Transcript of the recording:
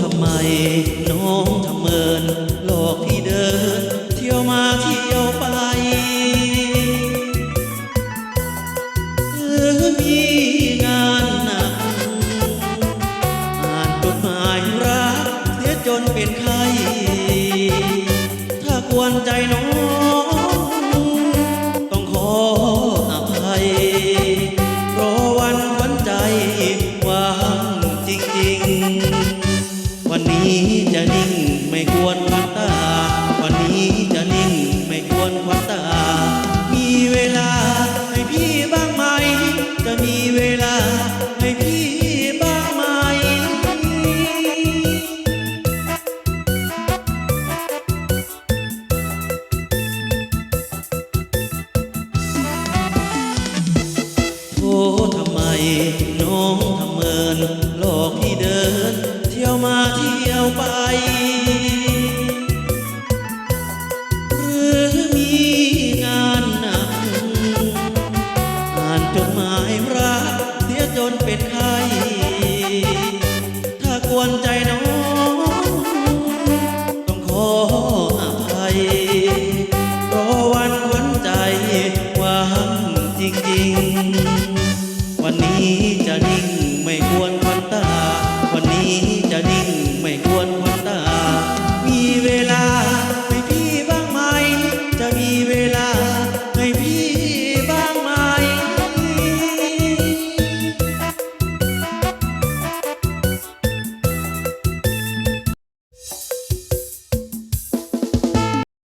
ทำไม น้องทำเมิน หลอกพี่เดิน เที่ยวมาเที่ยวไปเออมีงานหนัก อ่านกฎหมายรักเสียจนเป็นไข้ ถ้ากวนใจน้อง วันนี้จะนิ่งไม่ควรควันตา วันนี้จะนิ่งไม่ควรควันตา มีเวลาให้พี่บ้างไหม จะมีเวลาให้พี่บ้างไหมโทษทำไมน้องทำเมินหลอกพี่เดิน ao mar e ao país.